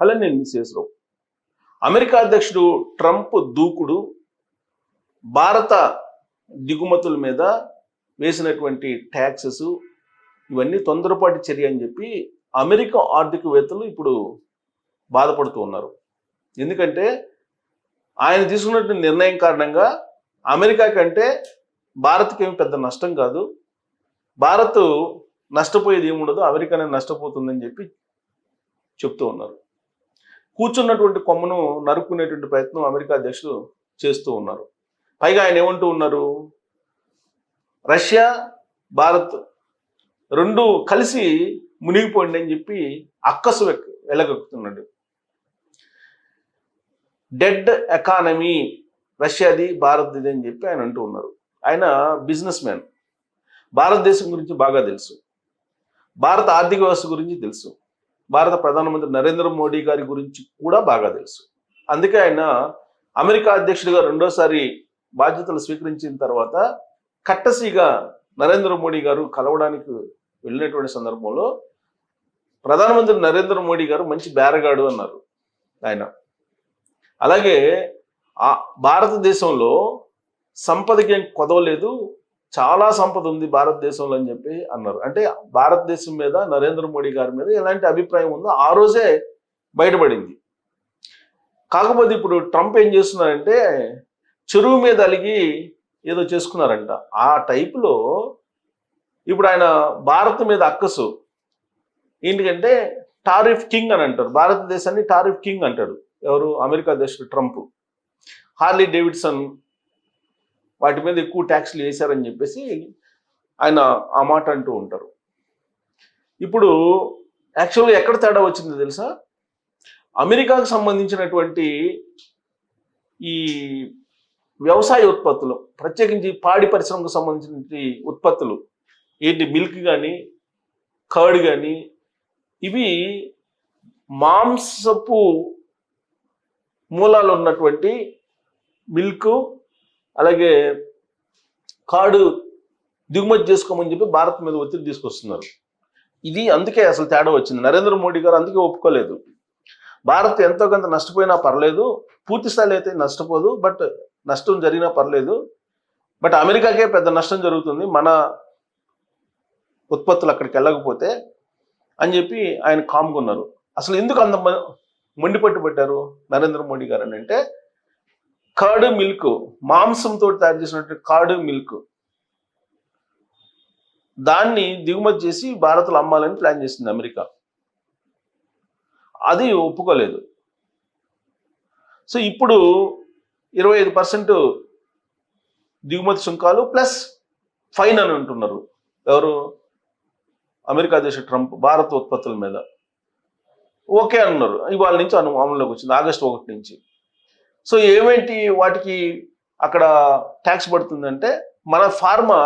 అలా నేను మిస్సేసరావు అమెరికా అధ్యక్షుడు ట్రంప్ దూకుడు భారత దిగుమతుల మీద వేసినటువంటి ట్యాక్సెస్ ఇవన్నీ తొందరపాటి చర్య అని చెప్పి అమెరికా ఆర్థికవేత్తలు ఇప్పుడు బాధపడుతూ ఉన్నారు. ఎందుకంటే ఆయన తీసుకున్నటువంటి నిర్ణయం కారణంగా అమెరికా కంటే భారత్కి ఏమి పెద్ద నష్టం కాదు. భారత్ నష్టపోయేది ఏముండదు అమెరికానే నష్టపోతుందని చెప్పి చెప్తూ ఉన్నారు. కూర్చున్నటువంటి కొమ్మను నరుక్కునేటువంటి ప్రయత్నం అమెరికా అధ్యక్షుడు చేస్తూ ఉన్నారు. పైగా ఆయన ఏమంటూ ఉన్నారు? రష్యా భారత్ రెండు కలిసి మునిగిపోండి అని చెప్పి అక్కసు వెళ్ళగక్కుతున్నాడు డెడ్ ఎకానమీ రష్యాది భారత్ది అని చెప్పి ఆయన అంటూ ఉన్నారు. ఆయన బిజినెస్ మ్యాన్. భారతదేశం గురించి బాగా తెలుసు. భారత ఆర్థిక వ్యవస్థ గురించి తెలుసు. భారత ప్రధానమంత్రి నరేంద్ర మోడీ గారి గురించి కూడా బాగా తెలుసు. అందుకే ఆయన అమెరికా అధ్యక్షుడిగా రెండోసారి బాధ్యతలు స్వీకరించిన తర్వాత కట్టసిగా నరేంద్ర మోడీ గారు కలవడానికి వెళ్ళినటువంటి సందర్భంలో ప్రధానమంత్రి నరేంద్ర మోడీ గారు మంచి బేరగాడు అన్నారు ఆయన. అలాగే ఆ భారతదేశంలో సంపదకి ఏం కొదవలేదు చాలా సంపద ఉంది భారతదేశంలో అని చెప్పి అన్నారు. అంటే భారతదేశం మీద నరేంద్ర మోడీ గారి మీద ఎలాంటి అభిప్రాయం ఉందో ఆ రోజే బయటపడింది. కాకపోతే ఇప్పుడు ట్రంప్ ఏం చేస్తున్నారంటే చెరువు మీద అలిగి ఏదో చేసుకున్నారంట. ఆ టైపులో ఇప్పుడు ఆయన భారత్ మీద అక్కసు. ఏంటికంటే టారిఫ్ కింగ్ అని అంటారు. భారతదేశాన్ని టారిఫ్ కింగ్ అంటాడు. ఎవరు? అమెరికా అధ్యక్షుడు ట్రంప్. హార్లీ డేవిడ్సన్ వాటి మీద ఎక్కువ ట్యాక్స్లు వేశారని చెప్పేసి ఆయన ఆ మాట అంటూ ఉంటారు. ఇప్పుడు యాక్చువల్గా ఎక్కడ తేడా వచ్చిందో తెలుసా? అమెరికాకు సంబంధించినటువంటి ఈ వ్యవసాయ ఉత్పత్తులు ప్రత్యేకించి పాడి పరిశ్రమకు సంబంధించిన ఉత్పత్తులు ఏంటి మిల్క్ కానీ కర్డ్ కానీ ఇవి మాంసపు మూలాలు ఉన్నటువంటి మిల్క్ అలాగే కాడు దిగుమతి చేసుకోమని చెప్పి భారత్ మీద ఒత్తిడి తీసుకొస్తున్నారు. ఇది అందుకే అసలు తేడా వచ్చింది. నరేంద్ర మోడీ గారు అందుకే ఒప్పుకోలేదు. భారత్ ఎంతో కొంత నష్టపోయినా పర్లేదు. పూర్తి స్థాయిలో అయితే నష్టపోదు. బట్ నష్టం జరిగినా పర్లేదు. బట్ అమెరికాకే పెద్ద నష్టం జరుగుతుంది. మన ఉత్పత్తులు అక్కడికి వెళ్ళకపోతే అని చెప్పి ఆయన కామ్గున్నారు అసలు ఎందుకు అంత మండిపట్టు మొండిపట్టు పెట్టారు నరేంద్ర మోడీ గారు అని అంటే కర్డ్ మిల్క్ మాంసంతో తయారు చేసినటువంటి కర్డ్ మిల్క్. దాన్ని దిగుమతి చేసి భారత్లో అమ్మాలని ప్లాన్ చేసింది అమెరికా. అది ఒప్పుకోలేదు. సో ఇప్పుడు ఇరవై ఐదు పర్సెంట్ దిగుమతి సుంకాలు ప్లస్ ఫైన్ అని అంటున్నారు. ఎవరు? అమెరికా దేశ ట్రంప్ భారత ఉత్పత్తుల మీద. ఓకే అన్నారు. ఇవాళ నుంచి అను అమల్లోకి వచ్చింది. ఆగస్టు ఒకటి నుంచి. సో ఏమేంటి వాటికి అక్కడ ట్యాక్స్ పడుతుందంటే మన ఫార్మా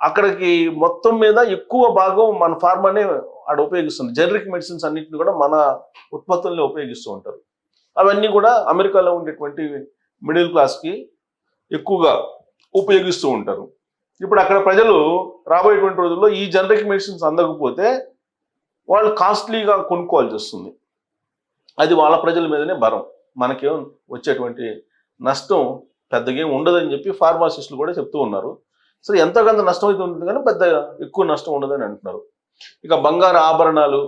అక్కడికి మొత్తం మీద ఎక్కువ భాగం మన ఫార్మానే ఆడ ఉపయోగిస్తుంది. జనరిక్ మెడిసిన్స్ అన్నింటిని కూడా మన ఉత్పత్తుల్ని ఉపయోగిస్తూ ఉంటారు. అవన్నీ కూడా అమెరికాలో ఉండేటువంటి మిడిల్ క్లాస్కి ఎక్కువగా ఉపయోగిస్తూ ఉంటారు. ఇప్పుడు అక్కడ ప్రజలు రాబోయేటువంటి రోజుల్లో ఈ జనరిక్ మెడిసిన్స్ అందకపోతే వాళ్ళు కాస్ట్లీగా కొనుక్కోవాల్సి వస్తుంది. అది వాళ్ళ ప్రజల మీదనే భారం. మనకేం వచ్చేటువంటి నష్టం పెద్దగా ఉండదని చెప్పి ఫార్మాసిస్టులు కూడా చెప్తూ ఉన్నారు. సో ఎంతో కొంత నష్టం అయితే ఉంటుంది కానీ పెద్ద ఎక్కువ నష్టం ఉండదని అంటున్నారు. ఇక బంగారు ఆభరణాలు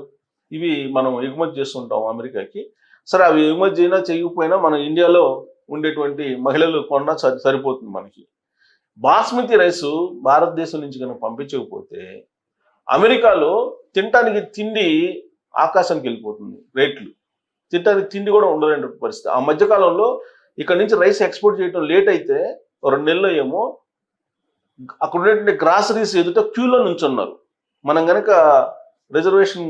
ఇవి మనం ఎగుమతి చేస్తుంటాం అమెరికాకి. సరే అవి ఎగుమతి చేయనా చేయకపోయినా మన ఇండియాలో ఉండేటువంటి మహిళలు కొన్నా సరిపోతుంది మనకి. బాస్మతి రైస్ భారతదేశం నుంచి కనుక పంపించకపోతే అమెరికాలో తినటానికి తిండి ఆకాశానికి వెళ్ళిపోతుంది రేట్లు. తింటానికి తిండి కూడా ఉండలేని పరిస్థితి. ఆ మధ్యకాలంలో ఇక్కడ నుంచి రైస్ ఎక్స్పోర్ట్ చేయడం లేట్ అయితే రెండు నెలలు ఏమో అక్కడ ఉండేటువంటి గ్రాసరీస్ ఎదుట క్యూలో నుంచున్నారు. మనం గనక రిజర్వేషన్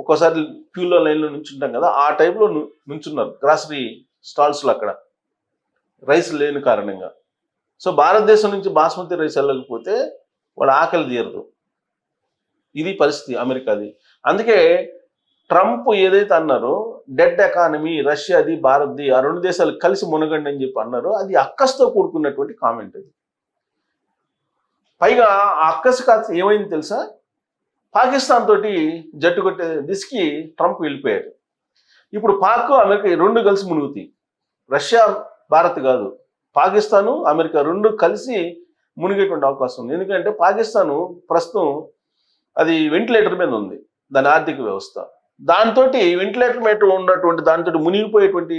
ఒక్కోసారి క్యూలో లైన్లో నుంచుంటాం కదా ఆ టైంలో నుంచున్నారు గ్రాసరీ స్టాల్స్లో అక్కడ. రైస్ లేని కారణంగా. సో భారతదేశం నుంచి బాస్మతి రైస్ వెళ్ళకపోతే వాళ్ళు ఆకలి తీరదు. ఇది పరిస్థితి అమెరికాది. అందుకే ట్రంప్ ఏదైతే అన్నారో డెడ్ ఎకానమీ రష్యాది భారత్ది ఆ రెండు దేశాలు కలిసి మునగండి అని చెప్పి అన్నారో అది అక్కస్తో కూడుకున్నటువంటి కామెంట్ అది. పైగా ఆ అక్కస్ కాస్త ఏమైంది తెలుసా? పాకిస్తాన్ తోటి జట్టు కొట్టే దిశకి ట్రంప్ వెళ్ళిపోయాడు ఇప్పుడు పాక్ అమెరికా రెండు కలిసి మునుగుతాయి. రష్యా భారత్ కాదు. పాకిస్తాను అమెరికా రెండు కలిసి మునిగేటువంటి అవకాశం ఉంది. ఎందుకంటే పాకిస్తాను ప్రస్తుతం అది వెంటిలేటర్ మీద ఉంది. దాని ఆర్థిక వ్యవస్థ. దాంతో వెంటిలేటర్ మీద ఉన్నటువంటి దాంతో మునిగిపోయేటువంటి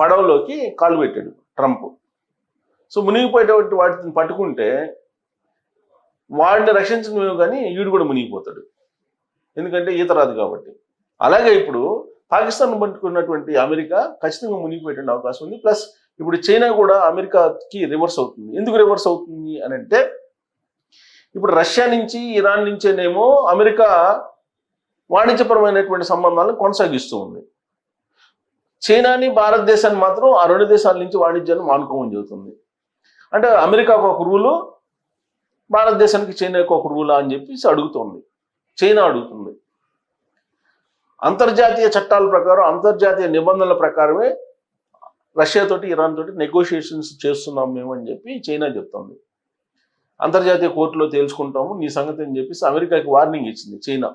పడవలోకి కాలు పెట్టాడు ట్రంప్. సో మునిగిపోయేటువంటి వాటిని పట్టుకుంటే వాడిని రక్షించడమే కానీ వీడు కూడా మునిగిపోతాడు. ఎందుకంటే ఈత రాదు కాబట్టి. అలాగే ఇప్పుడు పాకిస్తాన్ పట్టుకున్నటువంటి అమెరికా ఖచ్చితంగా మునిగిపోయేటువంటి అవకాశం ఉంది. ప్లస్ ఇప్పుడు చైనా కూడా అమెరికాకి రివర్స్ అవుతుంది. ఎందుకు రివర్స్ అవుతుంది అని అంటే ఇప్పుడు రష్యా నుంచి ఇరాన్ నుంచేనేమో అమెరికా వాణిజ్యపరమైనటువంటి సంబంధాలను కొనసాగిస్తూ ఉంది. చైనాని భారతదేశాన్ని మాత్రం ఆ రెండు దేశాల నుంచి వాణిజ్యాన్ని మానుకోమని చెబుతుంది. అంటే అమెరికాకు ఒక రూలు భారతదేశానికి చైనాకు ఒక రూలా అని చెప్పేసి అడుగుతోంది. చైనా అడుగుతుంది. అంతర్జాతీయ చట్టాల ప్రకారం అంతర్జాతీయ నిబంధనల ప్రకారమే రష్యా తోటి ఇరాన్ తోటి నెగోషియేషన్స్ చేస్తున్నాం మేము అని చెప్పి చైనా చెప్తోంది. అంతర్జాతీయ కోర్టులో తేల్చుకుంటాము నీ సంగతి అని చెప్పేసి అమెరికాకి వార్నింగ్ ఇచ్చింది చైనా.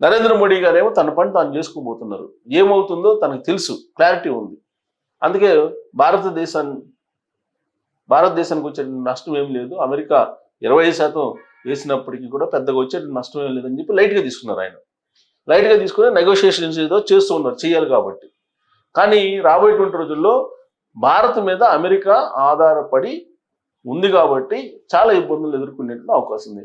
నరేంద్ర మోడీ గారేమో తన పని తాను చేసుకోబోతున్నారు ఏమవుతుందో తనకు తెలుసు క్లారిటీ ఉంది. అందుకే భారతదేశాన్ని భారతదేశానికి వచ్చే నష్టం ఏం లేదు. అమెరికా ఇరవై శాతం వేసినప్పటికీ కూడా పెద్దగా వచ్చే నష్టం ఏం లేదని చెప్పి లైట్గా తీసుకున్నారు ఆయన. లైట్గా తీసుకుని నెగోషియేషన్స్ ఏదో చేస్తూ ఉన్నారు చేయాలి కాబట్టి. కానీ రాబోయేటువంటి రోజుల్లో భారత్ మీద అమెరికా ఆధారపడి ఉంది కాబట్టి చాలా ఇబ్బందులు ఎదుర్కొనేటువంటి అవకాశం ఉంది.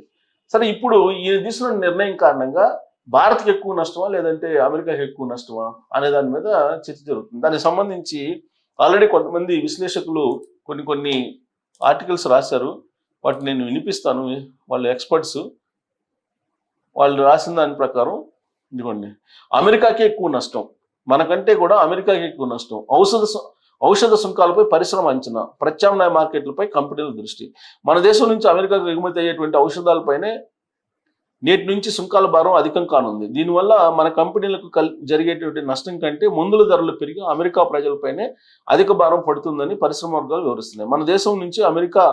సరే ఇప్పుడు ఈ తీసుకున్న నిర్ణయం కారణంగా భారత్కి ఎక్కువ నష్టమా లేదంటే అమెరికాకి ఎక్కువ నష్టమా అనే దాని మీద చర్చ జరుగుతుంది. దానికి సంబంధించి ఆల్రెడీ కొంతమంది విశ్లేషకులు కొన్ని కొన్ని ఆర్టికల్స్ రాశారు. వాటిని నేను వినిపిస్తాను. వాళ్ళు ఎక్స్పర్ట్స్. వాళ్ళు రాసిన దాని ప్రకారం ఇదిగోండి. అమెరికాకి ఎక్కువ నష్టం. మనకంటే కూడా అమెరికాకి ఎక్కువ నష్టం. ఔషధ ఔషధ సుంకాలపై పరిశ్రమ అంచనా ప్రత్యామ్నాయ మార్కెట్లపై కంపెనీల దృష్టి. మన దేశం నుంచి అమెరికాకు ఎగుమతి అయ్యేటువంటి ఔషధాలపైనే నేటి నుంచి సుంకాల భారం అధికం కానుంది. దీనివల్ల మన కంపెనీలకు కల్ జరిగేటువంటి నష్టం కంటే మందుల ధరలు పెరిగి అమెరికా ప్రజలపైనే అధిక భారం పడుతుందని పరిశ్రమ వర్గాలు వివరిస్తున్నాయి. మన దేశం నుంచి అమెరికా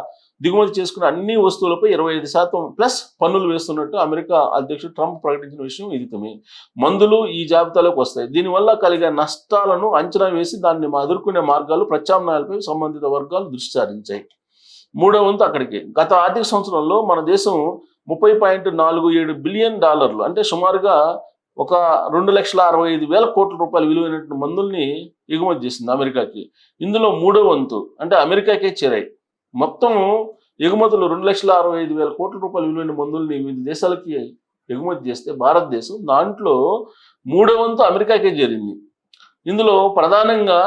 దిగుమతి చేసుకున్న అన్ని వస్తువులపై ఇరవై ఐదు శాతం ప్లస్ పన్నులు వేస్తున్నట్టు అమెరికా అధ్యక్షుడు ట్రంప్ ప్రకటించిన విషయం ఇదితమే మందులు ఈ జాబితాలోకి వస్తాయి. దీనివల్ల కలిగే నష్టాలను అంచనా వేసి దాన్ని ఎదుర్కొనే మార్గాలు ప్రత్యామ్నాయాలపై సంబంధిత వర్గాలు దృష్టి సారించాయి. మూడవ వంతు అక్కడికి. గత ఆర్థిక సంవత్సరంలో మన దేశం ముప్పై పాయింట్ నాలుగు ఏడు బిలియన్ డాలర్లు. అంటే సుమారుగా ఒక రెండు లక్షల అరవై ఐదు వేల కోట్ల రూపాయలు విలువైనటువంటి మందుల్ని ఎగుమతి చేసింది అమెరికాకి. ఇందులో మూడో వంతు అంటే అమెరికాకే చేరాయి. మొత్తం ఎగుమతులు రెండు లక్షల అరవై ఐదు వేల కోట్ల రూపాయలు విలువైన మందుల్ని వివిధ దేశాలకి ఎగుమతి చేస్తే భారతదేశం దాంట్లో మూడో వంతు అమెరికాకే చేరింది. ఇందులో ప్రధానంగా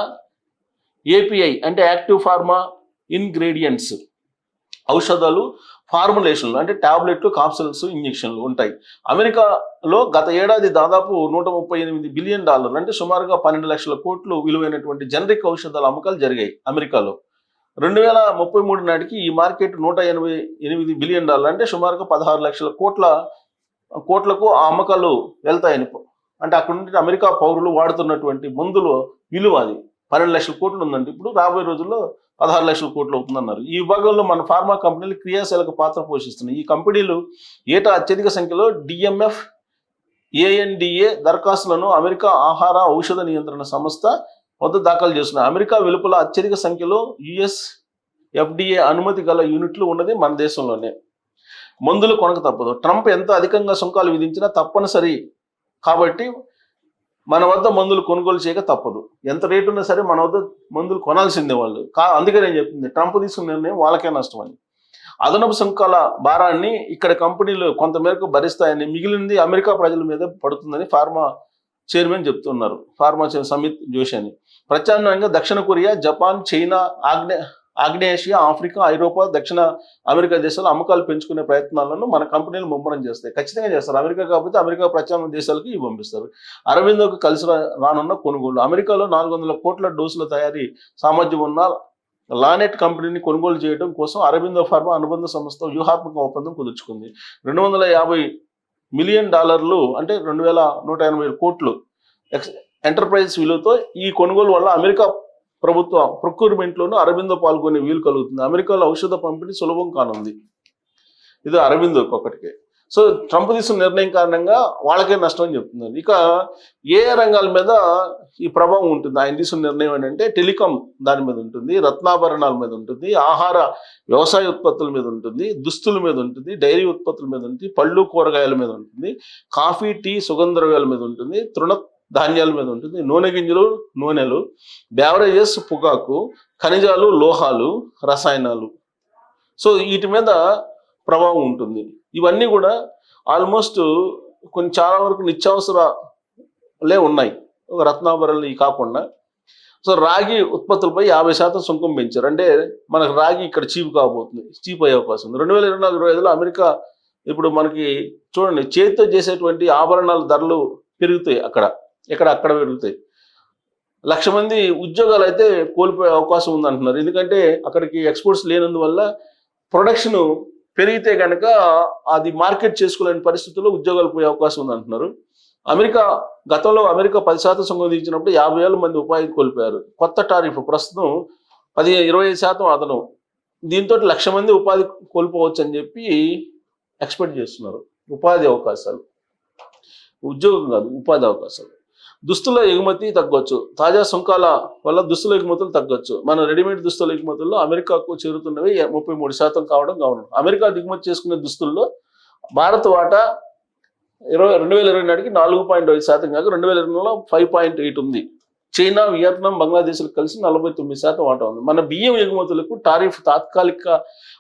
ఏపీఐ అంటే యాక్టివ్ ఫార్మా ఇంగ్రీడియంట్స్ ఔషధాలు ఫార్ములేషన్లు అంటే టాబ్లెట్లు కాప్సల్స్ ఇంజెక్షన్లు ఉంటాయి. అమెరికాలో గత ఏడాది దాదాపు నూట ముప్పై ఎనిమిది బిలియన్ డాలర్లు అంటే సుమారుగా పన్నెండు లక్షల కోట్లు విలువైనటువంటి జనరిక్ ఔషధాల అమ్మకాలు జరిగాయి అమెరికాలో. రెండు వేల ముప్పై మూడు నాటికి ఈ మార్కెట్ నూట ఎనభై ఎనిమిది బిలియన్ డాలర్లు అంటే సుమారుగా పదహారు లక్షల కోట్ల కోట్లకు ఆ అమ్మకాలు వెళ్తాయని అంటే అక్కడ నుండి అమెరికా పౌరులు వాడుతున్నటువంటి మందులు విలువ అది. పన్నెండు లక్షల కోట్లు ఉందండి. ఇప్పుడు రాబోయే రోజుల్లో పదహారు లక్షల కోట్లు అవుతుందన్నారు. ఈ విభాగంలో మన ఫార్మా కంపెనీలు క్రియాశీలక పాత్ర పోషిస్తున్నాయి. ఈ కంపెనీలు ఏటా అత్యధిక సంఖ్యలో డిఎంఎఫ్ ఏఎన్డిఏ దరఖాస్తులను అమెరికా ఆహార ఔషధ నియంత్రణ సంస్థ వద్ద దాఖలు చేస్తున్నాయి. అమెరికా వెలుపల అత్యధిక సంఖ్యలో యుఎస్ ఎఫ్డిఏ అనుమతి గల యూనిట్లు ఉన్నది మన దేశంలోనే. మందులు కొనక తప్పదు. ట్రంప్ ఎంత అధికంగా సుంకాలు విధించినా తప్పనిసరి. కాబట్టి మన వద్ద మందులు కొనుగోలు చేయక తప్పదు. ఎంత రేటు ఉన్నా సరే మన వద్ద మందులు కొనాల్సిందే వాళ్ళు. కా అందుకే నేను చెప్తుంది ట్రంప్ తీసుకున్న నిర్ణయం వాళ్ళకే నష్టం అని అదనపు సుంకాల భారాన్ని ఇక్కడ కంపెనీలు కొంతమేరకు భరిస్తాయని మిగిలింది అమెరికా ప్రజల మీద పడుతుందని ఫార్మా చైర్మన్ చెప్తున్నారు. ఫార్మా సమిత్ జోషి అని. ప్రత్యామ్నాయంగా దక్షిణ కొరియా జపాన్ చైనా ఆగ్నే ఆగ్నేయేషియా ఆఫ్రికా ఐరోపా దక్షిణ అమెరికా దేశాలు అమ్మకాలు పెంచుకునే ప్రయత్నాలను మన కంపెనీలు ముమ్మరం చేస్తాయి. ఖచ్చితంగా చేస్తారు. అమెరికా కాకపోతే అమెరికా ప్రత్యామ్నాయ దేశాలకు ఇవి పంపిస్తారు. అరవిందోకి కలిసి రానున్న కొనుగోలు అమెరికాలో నాలుగు వందల కోట్ల డోసుల తయారీ సామర్థ్యం ఉన్న లానెట్ కంపెనీని కొనుగోలు చేయడం కోసం అరవిందో ఫార్మా అనుబంధ సంస్థ వ్యూహాత్మక ఒప్పందం కుదుర్చుకుంది. రెండు వందల యాభై మిలియన్ డాలర్లు అంటే రెండు వేల నూట ఎనభై కోట్లు ఎక్స్ ఎంటర్ప్రైజ్ విలువతో ఈ కొనుగోలు వల్ల అమెరికా ప్రభుత్వ ప్రొక్యూర్మెంట్లోనూ అరవిందో పాల్గొనే వీలు కలుగుతుంది. అమెరికాలో ఔషధ పంపిణీ సులభం కానుంది. ఇది అరవిందోకి ఒకటికి. సో ట్రంప్ తీసుకున్న నిర్ణయం కారణంగా వాళ్ళకే నష్టం అని చెప్తున్నారు. ఇక ఏ రంగాల మీద ఈ ప్రభావం ఉంటుంది? ఆయన తీసుకున్న నిర్ణయం ఏంటంటే టెలికాం దాని మీద ఉంటుంది రత్నాభరణాల మీద ఉంటుంది ఆహార వ్యవసాయ ఉత్పత్తుల మీద ఉంటుంది దుస్తుల మీద ఉంటుంది డైరీ ఉత్పత్తుల మీద ఉంటుంది పళ్ళు కూరగాయల మీద ఉంటుంది కాఫీ టీ సుగంధ ద్రవ్యాల మీద ఉంటుంది తృణ ధాన్యాల మీద ఉంటుంది. నూనె గింజలు నూనెలు బ్యావరేజెస్ పొగాకు ఖనిజాలు లోహాలు రసాయనాలు. సో వీటి మీద ప్రభావం ఉంటుంది. ఇవన్నీ కూడా ఆల్మోస్ట్ కొన్ని చాలా వరకు నిత్యావసరాలే ఉన్నాయి. ఒక రత్నాభరణలు ఇవి కాకుండా. సో రాగి ఉత్పత్తులపై యాభై శాతం సుంకం పెంచారు. అంటే మనకు రాగి ఇక్కడ చీప్ కాబోతుంది. చీప్ అయ్యే అవకాశం ఉంది. రెండు వేల ఇరవై నాలుగు ఇరవై ఐదులో అమెరికా ఇప్పుడు మనకి చూడండి చేతితో చేసేటువంటి ఆభరణాల ధరలు పెరుగుతాయి అక్కడ. ఎక్కడ అక్కడ పెరుగుతాయి. లక్ష మంది ఉద్యోగాలు అయితే కోల్పోయే అవకాశం ఉందంటున్నారు. ఎందుకంటే అక్కడికి ఎక్స్పోర్ట్స్ లేనందువల్ల ప్రొడక్షన్ పెరిగితే కనుక అది మార్కెట్ చేసుకోలేని పరిస్థితుల్లో ఉద్యోగాలు పోయే అవకాశం ఉంది అంటున్నారు అమెరికా గతంలో అమెరికా పది శాతం సంబంధించినప్పుడు యాభై వేల మంది ఉపాధి కోల్పోయారు. కొత్త టారిఫ్ ప్రస్తుతం పది ఇరవై ఐదు శాతం అదనం. దీంతో లక్ష మంది ఉపాధి కోల్పోవచ్చు అని చెప్పి ఎక్స్పెక్ట్ చేస్తున్నారు. ఉపాధి అవకాశాలు. ఉద్యోగం కాదు ఉపాధి అవకాశాలు. దుస్తుల ఎగుమతి తగ్గొచ్చు. తాజా సుంకాల వల్ల దుస్తుల ఎగుమతులు తగ్గొచ్చు. మన రెడీమేడ్ దుస్తుల ఎగుమతుల్లో అమెరికాకు చేరుతున్నవి ముప్పై మూడు శాతం కావడం గమనం. అమెరికా దిగుమతి చేసుకునే దుస్తుల్లో భారత్ వాటా ఇరవై రెండు వేల ఇరవై నాటికి నాలుగు పాయింట్ ఐదు శాతం కాక రెండు వేల ఇరవైలో ఫైవ్ పాయింట్ ఎయిట్ ఉంది. చైనా వియత్నాం బంగ్లాదేశ్లు కలిసి నలభై తొమ్మిది శాతం వాటా ఉంది. మన బియ్యం ఎగుమతులకు టారిఫ్ తాత్కాలిక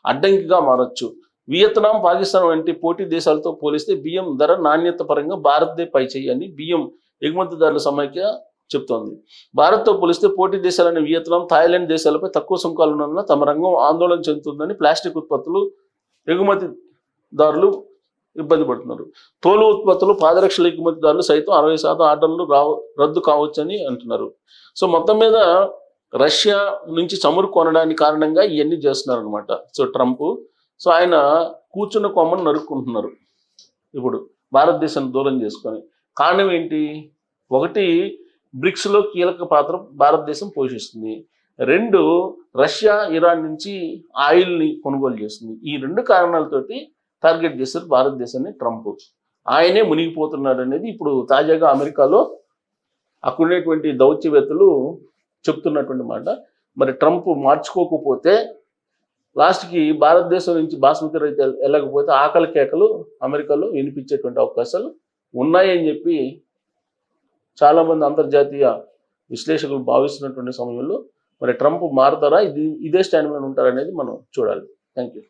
అడ్డంకిగా మారచ్చు. వియత్నాం పాకిస్తాన్ వంటి పోటీ దేశాలతో పోలిస్తే బియ్యం ధర నాణ్యత పరంగా భారత్దే పై అని బియ్యం ఎగుమతిదారుల సమైక్య చెప్తోంది. భారత్తో పోలిస్తే పోటీ దేశాలైన వియత్నాం థాయిలాండ్ దేశాలపై తక్కువ సుంకాలు ఉన్నందున తమ రంగం ఆందోళన చెందుతుందని ప్లాస్టిక్ ఉత్పత్తులు ఎగుమతిదారులు ఇబ్బంది పడుతున్నారు. తోలు ఉత్పత్తులు పాదరక్షల ఎగుమతిదారులు సైతం అరవై శాతం ఆర్డర్లు రావ రద్దు కావచ్చని అంటున్నారు. సో మొత్తం మీద రష్యా నుంచి చమురు కొనడానికి కారణంగా ఇవన్నీ చేస్తున్నారు అనమాట సో ట్రంప్. సో ఆయన కూర్చున్న కొమ్మను నరుక్కుంటున్నారు. ఇప్పుడు భారతదేశాన్ని దూరం చేసుకొని. కారణం ఏంటి? ఒకటి బ్రిక్స్లో కీలక పాత్ర భారతదేశం పోషిస్తుంది. రెండు రష్యా ఇరాన్ నుంచి ఆయిల్ని కొనుగోలు చేస్తుంది. ఈ రెండు కారణాలతోటి టార్గెట్ చేశారు భారతదేశాన్ని ట్రంప్. ఆయనే మునిగిపోతున్నాడు అనేది ఇప్పుడు తాజాగా అమెరికాలో అక్కడున్నటువంటి దౌత్యవేత్తలు చెప్తున్నటువంటి మాట. మరి ట్రంప్ మార్చుకోకపోతే లాస్ట్కి భారతదేశం నుంచి బాస్మతి రైతు వెళ్ళకపోతే ఆకలి కేకలు అమెరికాలో వినిపించేటువంటి అవకాశాలు ఉన్నాయని చెప్పి చాలామంది అంతర్జాతీయ విశ్లేషకులు భావిస్తున్నటువంటి సమయంలో మరి ట్రంప్ మారుతారా? ఇది ఇదే స్టాండ్ మీద ఉంటారనేది మనం చూడాలి. Thank you